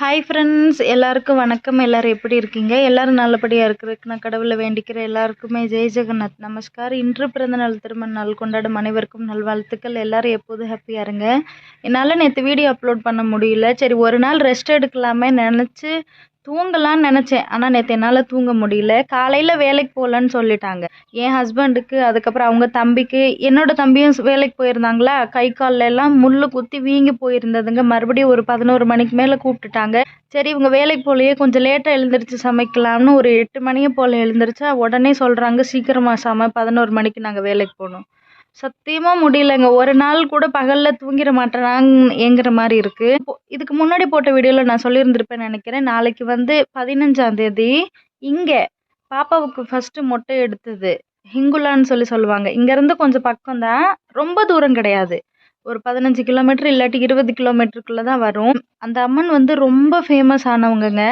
Hi friends எல்லாருக்கும் வணக்கம். எல்லாரும் எப்படி இருக்கீங்க? எல்லோரும் நல்லபடியாக இருக்கிறதுக்கு நான் கடவுளை வேண்டிக்கிற எல்லாருக்குமே ஜெய் ஜெகநாத். நமஸ்கார். இன்று பிறந்தநாள் திருமண நாள் கொண்டாடும் அனைவருக்கும் நல்வாழ்த்துக்கள். எல்லோரும் எப்போதும் ஹாப்பியாக இருங்க. என்னால் நேற்று வீடியோ அப்லோட் பண்ண முடியல. சரி ஒரு நாள் ரெஸ்ட் எடுக்கலாமே நினச்சி தூங்கலாம்னு நினச்சேன். ஆனால் நேற்று என்னால் தூங்க முடியல. காலையில் வேலைக்கு போகலன்னு சொல்லிட்டாங்க. என் ஹஸ்பண்டுக்கு அதுக்கப்புறம் அவங்க தம்பிக்கு என்னோட தம்பியும் வேலைக்கு போயிருந்தாங்களா? கை காலில் எல்லாம் முள் குத்தி வீங்கி போயிருந்ததுங்க. மறுபடியும் ஒரு பதினோரு மணிக்கு மேலே கூப்பிட்டுட்டாங்க. சரி இவங்க வேலைக்கு போகலையே கொஞ்சம் லேட்டாக எழுந்திரிச்சு சமைக்கலாம்னு ஒரு எட்டு மணியை போல் எழுந்திரிச்சா உடனே சொல்கிறாங்க சீக்கிரமாக சம. பதினோரு மணிக்கு நாங்கள் வேலைக்கு போகணும். சத்தியமாக முடியலங்க. ஒரு நாள் கூட பகலில் தூங்கிட மாட்டேனாங்கிற மாதிரி இருக்குது இதுக்கு முன்னாடி போட்ட வீடியோவில் நான் சொல்லியிருந்திருப்பேன் நினைக்கிறேன். நாளைக்கு வந்து பதினஞ்சாம் தேதி இங்கே பாப்பாவுக்கு ஃபஸ்ட்டு மொட்டை எடுத்தது. ஹிங்குலான்னு சொல்லி சொல்லுவாங்க. இங்கேருந்து கொஞ்சம் பக்கம் தான் ரொம்ப தூரம் கிடையாது. ஒரு பதினஞ்சு கிலோமீட்டர் இல்லாட்டி இருபது கிலோமீட்டருக்குள்ளே தான் வரும். அந்த அம்மன் வந்து ரொம்ப ஃபேமஸ் ஆனவங்கங்க.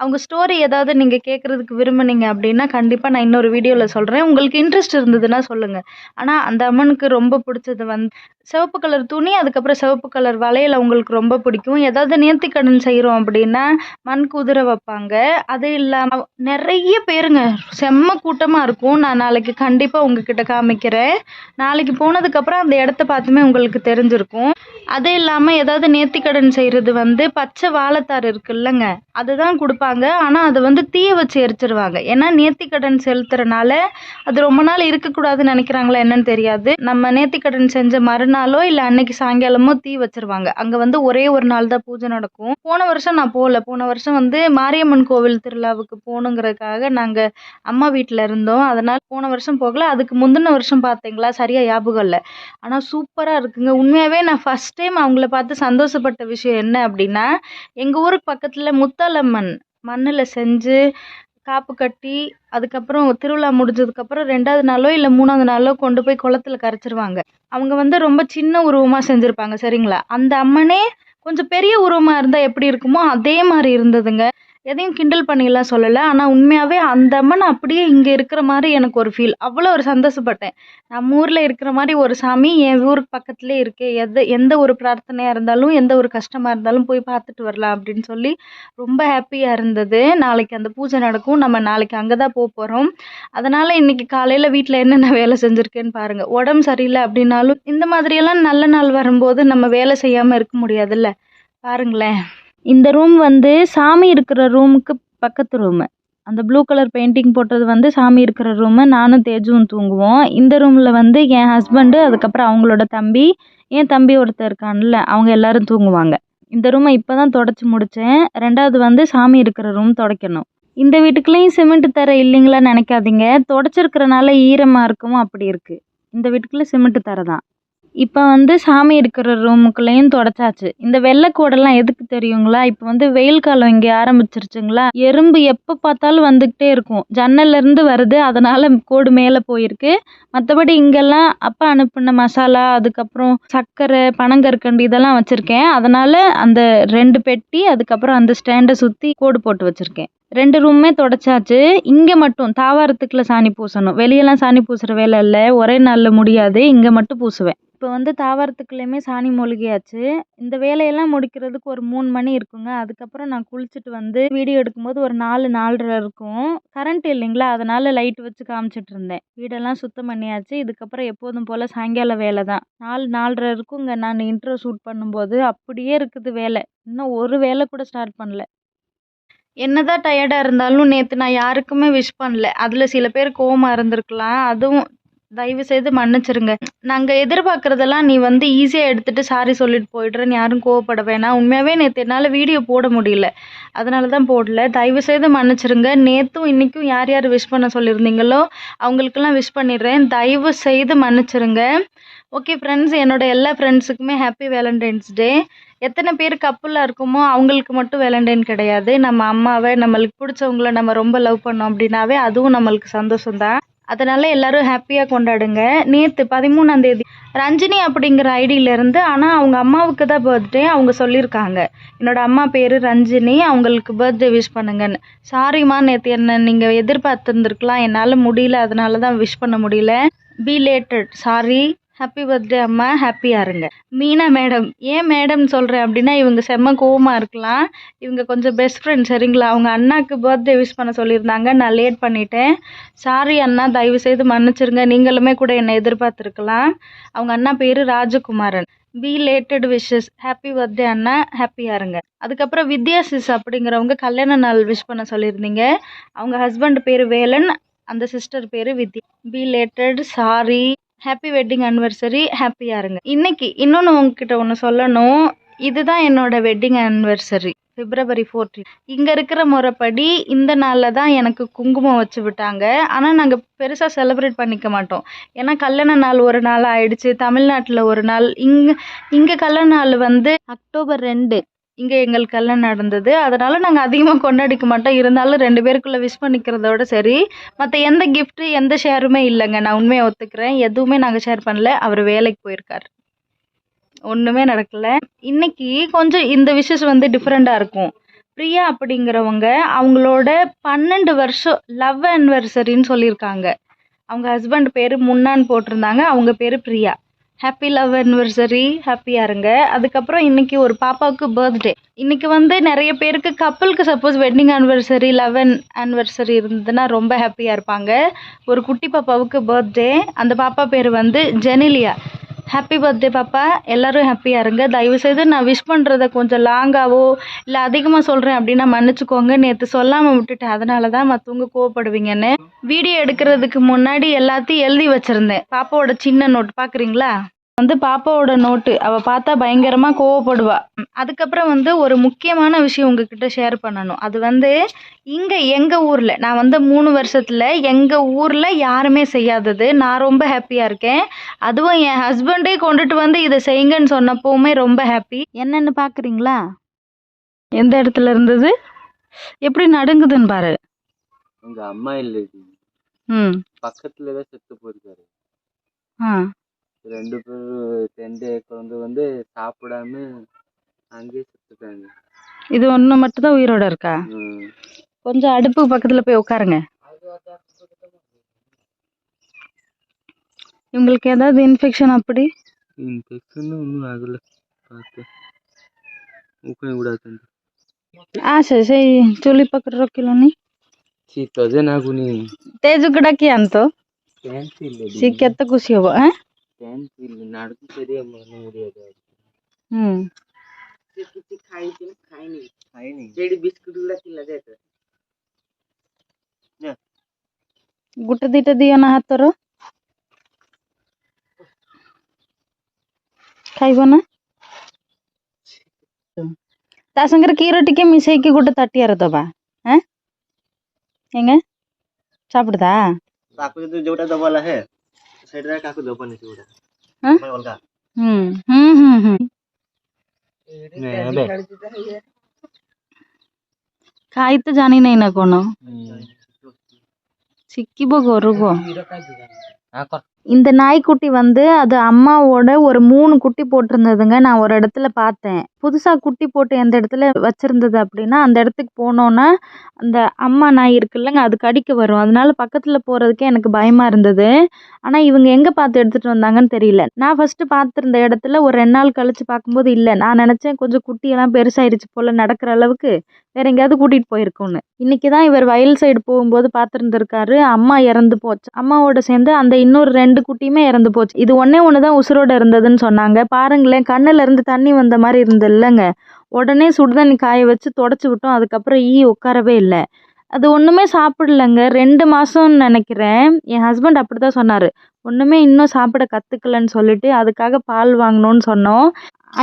அவங்க ஸ்டோரி ஏதாவது நீங்கள் கேட்குறதுக்கு விரும்புனீங்க அப்படின்னா கண்டிப்பாக நான் இன்னொரு வீடியோவில் சொல்கிறேன் உங்களுக்கு இன்ட்ரெஸ்ட் இருந்ததுன்னா சொல்லுங்கள் ஆனால் அந்த அம்மனுக்கு ரொம்ப பிடிச்சது வந்து சிவப்பு கலர் துணி அதுக்கப்புறம் சிவப்பு கலர் வளையல் அவங்களுக்கு ரொம்ப பிடிக்கும். ஏதாவது நேர்த்திக்கடன் செய்கிறோம் அப்படின்னா மண் குதிரை வைப்பாங்க. அது இல்லாமல் நிறைய பேருங்க செம்ம கூட்டமாக இருக்கும். நான் நாளைக்கு கண்டிப்பாக உங்ககிட்ட காமிக்கிறேன். நாளைக்கு போனதுக்கப்புறம் அந்த இடத்த பார்த்துமே உங்களுக்கு தெரிஞ்சிருக்கும். அது இல்லாமல் ஏதாவது நேர்த்திக்கடன் செய்கிறது வந்து பச்சை வாழைத்தார் இருக்குல்லங்க. அதுதான் கொடுப்பாங்க. ஆனால் அதை வந்து தீய வச்சு எரிச்சிருவாங்க. ஏன்னா நேர்த்திக்கடன் செலுத்துறனால அது ரொம்ப நாள் இருக்கக்கூடாதுன்னு நினைக்கிறாங்களா என்னன்னு தெரியாது. நம்ம நேர்த்திக்கடன் செஞ்ச மறுநாளோ இல்லை அன்னைக்கு சாயங்காலமோ தீ வச்சிருவாங்க. அங்கே வந்து ஒரே ஒரு நாள் தான் பூஜை நடக்கும். போன வருஷம் நான் போகல. போன வருஷம் வந்து மாரியம்மன் கோவில் திருவிழாவுக்கு போகணுங்கிறதுக்காக நாங்கள் அம்மா வீட்டில் இருந்தோம். அதனால் போன வருஷம் போகல. அதுக்கு முந்தின வருஷம் பார்த்தீங்களா? சரியாக ஞாபகம் இல்லை. ஆனால் சூப்பராக இருக்குங்க. உண்மையாகவே நான் ஃபஸ்ட் டைம் அவங்கள பார்த்து சந்தோஷப்பட்ட விஷயம் என்ன அப்படின்னா எங்கள் ஊருக்கு பக்கத்தில் முத்தாலம்மன் மண்ணில் செஞ்சு காப்பு கட்டி அதுக்கப்புறம் திருவிழா முடிஞ்சதுக்கப்புறம் ரெண்டாவது நாளோ இல்லை மூணாவது நாளோ கொண்டு போய் குளத்துல கரைச்சிருவாங்க. அவங்க வந்து ரொம்ப சின்ன உருவமாக செஞ்சுருப்பாங்க சரிங்களா? அந்த அம்மனே கொஞ்சம் பெரிய உருவமாக இருந்தால் எப்படி இருக்குமோ அதே மாதிரி இருந்ததுங்க. எதையும் கிண்டல் பண்ணிலாம் சொல்லலை. ஆனால் உண்மையாகவே அந்த அம்மன் அப்படியே இங்கே இருக்கிற மாதிரி எனக்கு ஒரு ஃபீல் அவ்வளோ ஒரு சந்தோஷப்பட்டேன். நம்ம ஊரில் இருக்கிற மாதிரி ஒரு சாமி என் ஊருக்கு பக்கத்துலேயே இருக்கே. எது எந்த ஒரு பிரார்த்தனையாக இருந்தாலும் எந்த ஒரு கஷ்டமாக இருந்தாலும் போய் பார்த்துட்டு வரலாம் அப்படின்னு சொல்லி ரொம்ப ஹாப்பியாக இருந்தது. நாளைக்கு அந்த பூஜை நடக்கும். நம்ம நாளைக்கு அங்கே தான் போக போகிறோம் அதனால் இன்றைக்கி காலையில் வீட்டில் என்னென்ன வேலை செஞ்சுருக்கேன்னு பாருங்கள் உடம்பு சரியில்லை அப்படின்னாலும் இந்த மாதிரியெல்லாம் நல்ல நாள் வரும்போது நம்ம வேலை செய்யாமல் இருக்க முடியாதுல்ல? பாருங்களேன். இந்த ரூம் வந்து சாமி இருக்கிற ரூமுக்கு பக்கத்து ரூமு அந்த ப்ளூ கலர் பெயிண்டிங் போட்டது வந்து சாமி இருக்கிற ரூமு நானும் தேஜுவும் தூங்குவோம். இந்த ரூமில் வந்து என் ஹஸ்பண்டு அதுக்கப்புறம் அவங்களோட தம்பி என் தம்பி ஒருத்தர் இருக்கான்ல அவங்க எல்லாரும் தூங்குவாங்க. இந்த ரூமை இப்போ தான் தொடச்சி முடித்தேன் ரெண்டாவது வந்து சாமி இருக்கிற ரூம் துடைக்கணும். இந்த வீட்டுக்குள்ளேயும் சிமெண்ட் தர இல்லைங்களா நினைக்காதீங்க. தொடச்சிருக்கிறனால ஈரமாக இருக்கும் அப்படி இருக்குது இந்த வீட்டுக்குள்ளே சிமெண்ட் தர தான். இப்போ வந்து சாமி இருக்கிற ரூமுக்குள்ளேயும் தொடச்சாச்சு. இந்த வெள்ளைக்கூடெல்லாம் எதுக்கு தெரியுங்களா? இப்போ வந்து வெயில் காலம் இங்கே ஆரம்பிச்சிருச்சுங்களா? எறும்பு எப்போ பார்த்தாலும் வந்துக்கிட்டே இருக்கும். ஜன்னல்லேருந்து வருது அதனால் கோடு மேலே போயிருக்கு. மற்றபடி இங்கெல்லாம் அப்பா அனுப்பின மசாலா அதுக்கப்புறம் சர்க்கரை பனங்கற்கண்டு இதெல்லாம் வச்சுருக்கேன். அதனால் அந்த ரெண்டு பெட்டி அதுக்கப்புறம் அந்த ஸ்டாண்டை சுற்றி கோடு போட்டு வச்சுருக்கேன். ரெண்டு ரூமுமே தொடச்சாச்சு. இங்கே மட்டும் தாவாரத்துக்குள்ள சாணி பூசணும். வெளியெல்லாம் சாணி பூசுகிற வேலை இல்லை. ஒரே நாளில் முடியாது. இங்கே மட்டும் பூசுவேன். இப்போ வந்து தாவாரத்துக்குள்ளேயுமே சாணி மூழ்கியாச்சு. இந்த வேலையெல்லாம் முடிக்கிறதுக்கு ஒரு மூணு மணி இருக்குங்க. அதுக்கப்புறம் நான் குளிச்சுட்டு வந்து வீடியோ எடுக்கும்போது ஒரு நாலு நாலரை இருக்கும். கரண்ட் இல்லைங்களா? அதனால் லைட் வச்சு காமிச்சிட்டு இருந்தேன். வீடெல்லாம் சுத்தம் பண்ணியாச்சு. இதுக்கப்புறம் எப்போதும் போல் சாயங்கால வேலை தான். நாலு நாலரை இருக்குங்க. நான் இன்ட்ரோ ஷூட் பண்ணும்போது அப்படியே இருக்குது வேலை. இன்னும் ஒரு வேலை கூட ஸ்டார்ட் பண்ணல. என்னதான் டயர்டாக இருந்தாலும் நேற்று நான் யாருக்குமே விஷ் பண்ணல. அதில் சில பேர் கோவமாக இருந்திருக்கலாம். அதுவும் தயவு செய்து மன்னிச்சிருங்க. நாங்கள் எதிர்பார்க்குறதெல்லாம் நீ வந்து ஈஸியாக எடுத்துகிட்டு சாரி சொல்லிட்டு போயிடுறேன்னு யாரும் கோவப்பட வேணாம். உண்மையாகவே நேற்று என்னால் வீடியோ போட முடியல. அதனால தான் போடல. தயவு செய்து மன்னிச்சிருங்க. நேற்றும் இன்றைக்கும் யார் யார் விஷ் பண்ண சொல்லியிருந்தீங்களோ அவங்களுக்கெல்லாம் விஷ் பண்ணிடுறேன். தயவு செய்து மன்னிச்சிருங்க. ஓகே ஃப்ரெண்ட்ஸ் என்னோடய எல்லா ஃப்ரெண்ட்ஸுக்குமே ஹாப்பி வேலண்டைன்ஸ் டே எத்தனை பேர் கப்புலாக இருக்குமோ அவங்களுக்கு மட்டும் வேலண்டைன் கிடையாது. நம்ம அம்மாவை நம்மளுக்கு பிடிச்சவங்கள நம்ம ரொம்ப லவ் பண்ணோம் அப்படின்னாவே அதுவும் நம்மளுக்கு சந்தோஷம் தான் அதனால் எல்லோரும் ஹாப்பியாக கொண்டாடுங்க. நேற்று பதிமூணாம் தேதி ரஞ்சினி அப்படிங்கிற ஐடியிலேருந்து ஆனால் அவங்க அம்மாவுக்கு தான் பர்த்டே அவங்க சொல்லியிருக்காங்க. என்னோட அம்மா பேர் ரஞ்சினி அவங்களுக்கு பர்த்டே விஷ் பண்ணுங்கன்னு. சாரிம்மா நேற்று என்ன நீங்கள் எதிர்பார்த்துருந்துருக்கலாம். என்னால் முடியல அதனால தான் விஷ் பண்ண முடியல. Belated sorry happy birthday அம்மா. ஹாப்பியாக இருங்க மீனா மேடம் ஏன் மேடம் சொல்கிறேன் அப்படின்னா இவங்க செம்ம கோவமாக இருக்கலாம். இவங்க கொஞ்சம் பெஸ்ட் ஃப்ரெண்ட் சரிங்களா? அவங்க அண்ணாக்கு பர்த்டே விஷ் பண்ண சொல்லியிருந்தாங்க. நான் லேட் பண்ணிட்டேன். சாரி அண்ணா. தயவு செய்து மன்னிச்சிருங்க. நீங்களுமே கூட என்னை எதிர்பார்த்துருக்கலாம். அவங்க அண்ணா பேர் Rajakumaran. Belated wishes happy birthday அண்ணா. ஹாப்பியாக இருங்க அதுக்கப்புறம் வித்யா சிஸ் அப்படிங்கிறவங்க கல்யாண நாள் விஷ் பண்ண சொல்லியிருந்தீங்க. அவங்க ஹஸ்பண்ட் பேர் வேலன். அந்த சிஸ்டர் பேர் Vidya. Belated sorry happy wedding anniversary ஹாப்பியாக இருங்க இன்னைக்கு இன்னொன்று உங்ககிட்ட ஒன்று சொல்லணும். இதுதான் என்னோட வெட்டிங் அனிவர்சரி பிப்ரவரி ஃபோர்டீன் இங்கே இருக்கிற முறைப்படி இந்த நாளில் தான் எனக்கு குங்குமம் வச்சு விட்டாங்க. ஆனால் நாங்கள் பெருசாக செலிப்ரேட் பண்ணிக்க மாட்டோம். ஏன்னா கல்யாண நாள் ஒரு நாள் ஆயிடுச்சு. தமிழ்நாட்டில் ஒரு நாள். இங்கே இங்கே கல்யாண நாள் வந்து அக்டோபர் ரெண்டு. இங்கே எங்கள் கல்யாணம் நடந்தது. அதனால் நாங்கள் அதிகமாக கொண்டாடிக்க மாட்டோம். இருந்தாலும் ரெண்டு பேருக்குள்ளே விஷ் பண்ணிக்கிறதோட சரி. மற்ற எந்த கிஃப்ட்டு எந்த ஷேருமே இல்லைங்க. நான் உண்மையை ஒத்துக்கிறேன். எதுவுமே நாங்கள் ஷேர் பண்ணல. அவர் வேலைக்கு போயிருக்கார். ஒன்றுமே நடக்கலை. இன்னைக்கு கொஞ்சம் இந்த விஷஸ் வந்து டிஃப்ரெண்ட்டாக இருக்கும். பிரியா அப்படிங்கிறவங்க அவங்களோட பன்னெண்டு வருஷம் லவ் அனிவர்சரின்னு சொல்லியிருக்காங்க. அவங்க ஹஸ்பண்ட் பேர் முன்னான்னு போட்டிருந்தாங்க. அவங்க பேர் பிரியா. ஹாப்பி லவ் அனிவர்சரி ஹாப்பியாக இருங்க அதுக்கப்புறம் இன்னைக்கு ஒரு பாப்பாவுக்கு பர்த்டே இன்னைக்கு வந்து நிறைய பேருக்கு கப்பலுக்கு suppose wedding anniversary eleven anniversary இருந்ததுன்னா ரொம்ப ஹாப்பியாக இருப்பாங்க. ஒரு குட்டி பாப்பாவுக்கு பர்த்டே அந்த பாப்பா பேர் வந்து ஜெனிலியா. ஹாப்பி பர்த்டே பாப்பா எல்லாரும் ஹாப்பியாக இருங்க. தயவுசெய்து நான் விஷ் பண்ணுறத கொஞ்சம் லாங்காவோ இல்லை அதிகமாக சொல்கிறேன் அப்படின்னா மன்னிச்சுக்கோங்க. நேற்று சொல்லாமல் விட்டுட்டேன். அதனால தான் மற்றவங்க கோவப்படுவீங்கன்னு. வீடியோ எடுக்கிறதுக்கு முன்னாடி எல்லாத்தையும் எழுதி வச்சுருந்தேன். பாப்பாவோட சின்ன நோட் பார்க்குறீங்களா? வந்து பாப்பாவோட நோட்டு அவள் பார்த்தா பயங்கரமாக கோவப்படுவா. அதுக்கப்புறம் வந்து ஒரு முக்கியமான விஷயம் உங்ககிட்ட ஷேர் பண்ணணும். அது வந்து இங்கே எங்கள் ஊரில் நான் வந்து மூணு வருஷத்தில் எங்கள் ஊரில் யாருமே செய்யாதது. நான் ரொம்ப ஹாப்பியாக இருக்கேன். அதுவும் என் ஹஸ்பண்டே கொண்டுட்டு வந்து இதை செய்யுங்கன்னு சொன்னப்போவுமே ரொம்ப ஹாப்பி என்னன்னு பார்க்குறீங்களா எந்த இடத்துல இருந்தது? எப்படி நடுங்குதுன்னு பாரு. உங்க அம்மா இல்லடி ம். பக்கத்துல தான் செத்து போயிருக்காரு. ஆ. ரெண்டு பேர் ரெண்டு குழந்தை வந்து சாப்பிடாம அங்கேயே செத்துட்டாங்க. இது ஒன்று மட்டும்தான் உயிரோட இருக்கா? கொஞ்சம் அடுப்பு பக்கத்தில் போய் உட்காருங்க. இவங்களுக்கு ஏதாவது இன்ஃபெக்ஷன் அப்படி? இன்ஃபெக்ஷன் ஒன்றும் ஆகலை. பார்த்து. ಉಪಯೋಗ சரி ಸೈ ಚುಲಿ ಪಕ್ಕದ ರೊಕ್ಕಿಲ್ಲ ನೀ ಶೀತ ಅದೇ ನಾಗು ನೀ ತೇಜು ಗಿಡಕ್ಕೆ ಅಂತ ಸಿಕ್ಕ ಎತ್ತ ಖುಷಿ ಹಬ್ಬ ಹಾ టెన్త్ నడుపు చర్య ముడియదు किती खायचे खाय नाही खाय नाही जेडी बिस्किटला तिला द्यायचं गुट दिट दिय ना हातर ଖାଇବ ନା ତା ସାଙ୍ଗରେ କ୍ଷୀର ଟିକେ ମିଶେଇକି ଗୋଟେ ତାଟିଆରେ ଦବା ଏଁ ଏଙ୍ଗେ ଚାପୁଡ଼ଦା ତାକୁ ଯଦି ଯୋଉଟା ଦବା ହେଲା ହେ সেটা কাকু দোকান নিছি ওটা। হ্যাঁ? অলগা হুম হুম হুম হুম। জানি নাই না কোন। শিখিব গরু গো। இந்த நாய்க்குட்டி வந்து அது அம்மாவோட ஒரு மூணு குட்டி போட்டிருந்ததுங்க. நான் ஒரு இடத்துல பார்த்தேன். புதுசாக குட்டி போட்டு எந்த இடத்துல வச்சுருந்தது அப்படின்னா அந்த இடத்துக்கு போனோன்னா அந்த அம்மா நாய் இருக்குல்லங்க அது கடிக்க வரும். அதனால பக்கத்தில் போகிறதுக்கே எனக்கு பயமாக இருந்தது. ஆனால் இவங்க எங்கே பார்த்து எடுத்துகிட்டு வந்தாங்கன்னு தெரியல. நான் ஃபஸ்ட்டு பார்த்துருந்த இடத்துல ஒரு ரெண்டு நாள் கழித்து பார்க்கும்போது இல்லை. நான் நினச்சேன் கொஞ்சம் குட்டியெல்லாம் பெருசாயிருச்சு போல் நடக்கிற அளவுக்கு. வேற எங்கேயாவது கூட்டிகிட்டு போயிருக்கோன்னு இன்றைக்கி தான் இவர் வயல் சைடு போகும்போது பார்த்துருந்துருக்காரு. அம்மா இறந்து போச்சு. அம்மாவோட சேர்ந்து அந்த இன்னொரு ரெண்டு குட்டியுமே இறந்து போச்சு. இது ஒன்றே ஒன்று தான் உசுரோடு இருந்ததுன்னு சொன்னாங்க. பாருங்களேன் கண்ணிலேருந்து தண்ணி வந்த மாதிரி இருந்ததில்லங்க. உடனே சுடுதண்ணி காய வச்சு தொடச்சி விட்டோம். அதுக்கப்புறம் ஈ உட்காரவே இல்லை. அது ஒன்றுமே சாப்பிடலங்க. ரெண்டு மாதம்னு நினைக்கிறேன். என் ஹஸ்பண்ட் அப்படி தான் சொன்னார். ஒன்றுமே இன்னும் சாப்பிட கற்றுக்கலன்னு சொல்லிட்டு அதுக்காக பால் வாங்கணும்னு சொன்னோம்.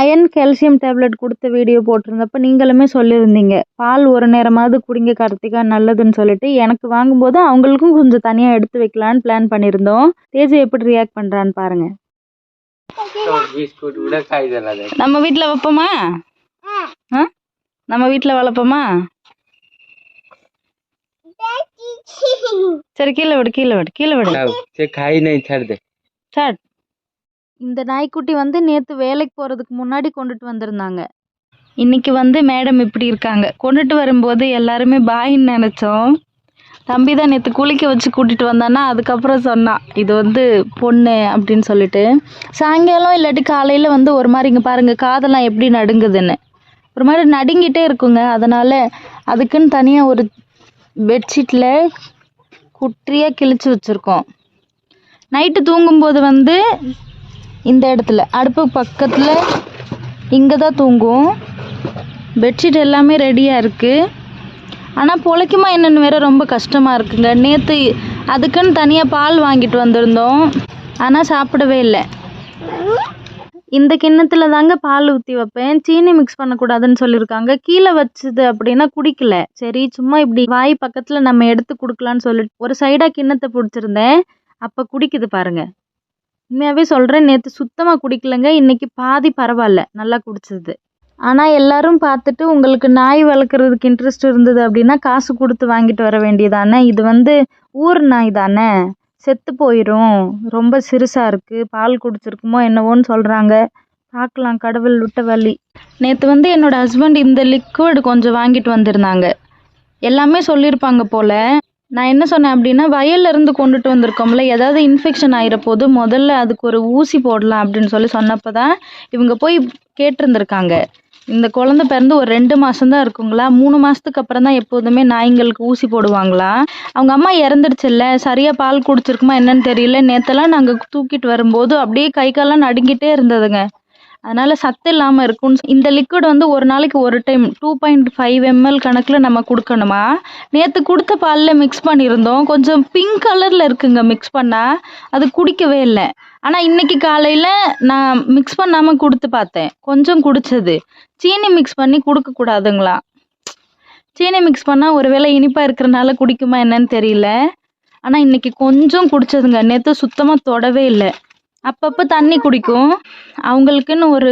அயன் கால்சியம் டேப்லெட் கொடுத்த வீடியோ போட்டிருந்தப்ப நீங்களுமே சொல்லியிருந்தீங்க. பால் ஒரு நேரமாவது குடிங்க கார்த்திகா நல்லதுன்னு சொல்லிட்டு. எனக்கு வாங்கும்போது அவங்களுக்கும் கொஞ்சம் தனியாக எடுத்து வைக்கலான்னு பிளான் பண்ணியிருந்தோம். தேஜு எப்படி ரியாக்ட் பண்ணுறான்னு பாருங்க. நம்ம வீட்டில் வைப்போமா? நம்ம வீட்டில் வளர்ப்போமா? சரி கீழே விடு கீழே விடு கீழே விடு. காய் நான் சாடு சாடு இந்த நாய்க்குட்டி வந்து நேற்று வேலைக்கு போகிறதுக்கு முன்னாடி கொண்டுட்டு வந்திருந்தாங்க. இன்னைக்கு வந்து மேடம் இப்படி இருக்காங்க. கொண்டுட்டு வரும்போது எல்லாருமே பாயின்னு நினச்சோம். தம்பி தான் நேற்று குளிக்க வச்சு கூட்டிகிட்டு வந்தானா அதுக்கப்புறம் சொன்னான் இது வந்து பொண்ணு அப்படின்னு சொல்லிட்டு. சாயங்காலம் இல்லாட்டி காலையில் வந்து ஒரு மாதிரி இங்கே பாருங்கள் காதெல்லாம் எப்படி நடுங்குதுன்னு. ஒரு மாதிரி நடுங்கிட்டே இருக்குங்க. அதனால் அதுக்குன்னு தனியாக ஒரு பெட்ஷீட்டில் குற்றியாக கிழிச்சு வச்சுருக்கோம். நைட்டு தூங்கும்போது வந்து இந்த இடத்துல. அடுப்பு பக்கத்தில் இங்கே தான் தூங்கும் பெட்ஷீட் எல்லாமே ரெடியாக இருக்குது ஆனால் பொழைக்குமா என்னென்னு வேற ரொம்ப கஷ்டமாக இருக்குங்க. நேற்று அதுக்குன்னு தனியாக பால் வாங்கிட்டு வந்திருந்தோம். ஆனால் சாப்பிடவே இல்லை. இந்த கிண்ணத்தில் தாங்க பால் ஊற்றி வைப்பேன். சீனி மிக்ஸ் பண்ணக்கூடாதுன்னு சொல்லியிருக்காங்க. கீழே வச்சது அப்படின்னா குடிக்கல. சரி சும்மா இப்படி வாய் பக்கத்தில் நம்ம எடுத்து கொடுக்கலான்னு சொல்லிட்டு ஒரு சைடாக கிண்ணத்தை பிடிச்சிருந்தேன். அப்போ குடிக்குது பாருங்கள் உண்மையாகவே சொல்கிறேன் நேற்று சுத்தமாக குடிக்கலைங்க இன்னைக்கு பாதி பரவாயில்ல நல்லா குடிச்சது. ஆனால் எல்லாரும் பார்த்துட்டு உங்களுக்கு நாய் வளர்க்குறதுக்கு இன்ட்ரெஸ்ட் இருந்தது அப்படின்னா காசு கொடுத்து வாங்கிட்டு வர வேண்டியதானே? இது வந்து ஊர் நாய் தானே? செத்து போயிடும் ரொம்ப சிறுசாக இருக்குது பால் குடிச்சிருக்குமோ என்னவோன்னு சொல்கிறாங்க பார்க்கலாம் கடவுள் விட்ட வழி. நேற்று வந்து என்னோடய ஹஸ்பண்ட் இந்த லிக்விட் கொஞ்சம் வாங்கிட்டு வந்திருந்தாங்க. எல்லாமே சொல்லியிருப்பாங்க போல். நான் என்ன சொன்னேன் அப்படின்னா வயல்ல இருந்து கொண்டுட்டு வந்திருக்கோம்ல ஏதாவது இன்ஃபெக்ஷன் ஆகிற போது முதல்ல அதுக்கு ஒரு ஊசி போடலாம் அப்படின்னு சொல்லி சொன்னப்போ தான் இவங்க போய் கேட்டிருந்திருக்காங்க. இந்த குழந்த பிறந்து ஒரு ரெண்டு மாதம்தான் இருக்குங்களா? மூணு மாதத்துக்கு அப்புறம் தான் எப்போதுமே நாய்ங்களுக்கு ஊசி போடுவாங்களா? அவங்க அம்மா இறந்துடுச்சுல்ல சரியாக பால் குடிச்சிருக்குமா என்னன்னு தெரியல. நேற்றெல்லாம் நாங்கள் தூக்கிட்டு வரும்போது அப்படியே கை காலெல்லாம் நடுங்கிட்டே இருந்ததுங்க. அதனால சத்து இல்லாமல் இருக்கும்னு இந்த லிக்விட் வந்து ஒரு நாளைக்கு ஒரு time two point five ml கணக்கில் நம்ம கொடுக்கணுமா? நேற்று கொடுத்த பாலில் மிக்ஸ் பண்ணியிருந்தோம். கொஞ்சம் பிங்க் கலரில் இருக்குங்க மிக்ஸ் பண்ணால் அது குடிக்கவே இல்லை. ஆனால் இன்னைக்கு காலையில் நான் மிக்ஸ் பண்ணாமல் கொடுத்து பார்த்தேன். கொஞ்சம் குடிச்சது. சீனி மிக்ஸ் பண்ணி கொடுக்கக்கூடாதுங்களா சீனி மிக்ஸ் பண்ணால் ஒருவேளை இனிப்பாக இருக்கிறனால குடிக்குமா என்னன்னு தெரியல. ஆனால் இன்னைக்கு கொஞ்சம் குடிச்சதுங்க. நேற்று சுத்தமாக தொடவே இல்லை. அப்பப்போ தண்ணி குடிக்கும். அவங்களுக்குன்னு ஒரு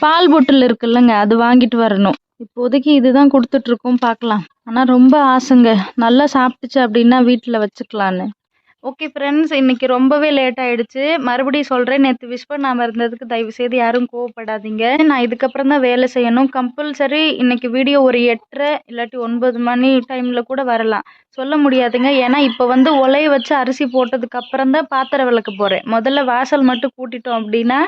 பால் பொட்டில் இருக்குல்லங்க அது வாங்கிட்டு வரணும். இப்போதைக்கு இதுதான் கொடுத்துட்ருக்கோம் பார்க்கலாம். ஆனால் ரொம்ப ஆசைங்க. நல்லா சாப்பிட்டுச்சு அப்படின்னா வீட்டில் வச்சுக்கலான்னு. ஓகே ஃப்ரெண்ட்ஸ் இன்றைக்கி ரொம்பவே லேட் ஆகிடுச்சு மறுபடியும் சொல்கிறேன் நேற்று விஷ் பண்ணாமல் இருந்ததுக்கு தயவு செய்து யாரும் கோவப்படாதீங்க. நான் இதுக்கப்புறம் தான் வேலை செய்யணும். கம்பல்சரி இன்றைக்கி வீடியோ ஒரு எட்டரை இல்லாட்டி ஒன்பது மணி டைமில் கூட வரலாம். சொல்ல முடியாதுங்க. ஏன்னா இப்போ வந்து உலைய வச்சு அரிசி போட்டதுக்கு அப்புறம் தான் பாத்திரம் விளக்க போகிறேன் முதல்ல வாசல் மட்டும் கூட்டிட்டோம் அப்படின்னா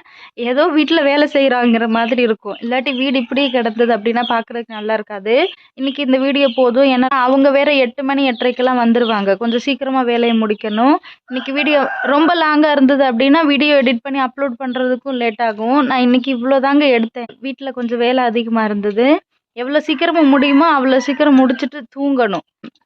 ஏதோ வீட்டில் வேலை செய்கிறாங்கிற மாதிரி இருக்கும். இல்லாட்டி வீடு இப்படியே கிடந்தது அப்படின்னா பார்க்குறதுக்கு நல்லா இருக்காது. இன்னைக்கு இந்த வீடியோ போதும். ஏன்னா அவங்க வேறு எட்டு மணி எட்டரைக்கெல்லாம் வந்துடுவாங்க கொஞ்சம் சீக்கிரமாக வேலையை முடிக்கணும். இன்னைக்கு வீடியோ ரொம்ப லாங்காக இருந்தது அப்படின்னா வீடியோ எடிட் பண்ணி அப்லோட் பண்ணுறதுக்கும் லேட் ஆகும். நான் இன்னைக்கு இவ்வளோ தாங்க எடுத்தேன். வீட்டில் கொஞ்சம் வேலை அதிகமாக இருந்தது. எவ்வளோ சீக்கிரமாக முடியுமோ அவ்வளோ சீக்கிரம் முடிச்சுட்டு தூங்கணும்.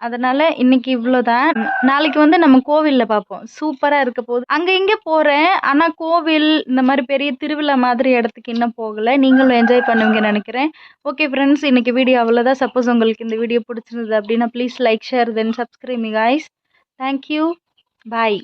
அதனால இன்னைக்கு இவ்வளோதான் நாளைக்கு வந்து நம்ம கோவிலில் பார்ப்போம். சூப்பராக இருக்க போகுது அங்கே இங்கே போகிறேன் ஆனால் கோவில் இந்த மாதிரி பெரிய திருவிழா மாதிரி இடத்துக்கு இன்னும் போகலை. நீங்களும் என்ஜாய் பண்ணுவீங்க நினைக்கிறேன். ஓகே ஃப்ரெண்ட்ஸ் இன்னைக்கு வீடியோ அவ்வளோதான் சப்போஸ் உங்களுக்கு இந்த வீடியோ பிடிச்சிருந்தது அப்படின்னா please like share then subscribing ice thank you bye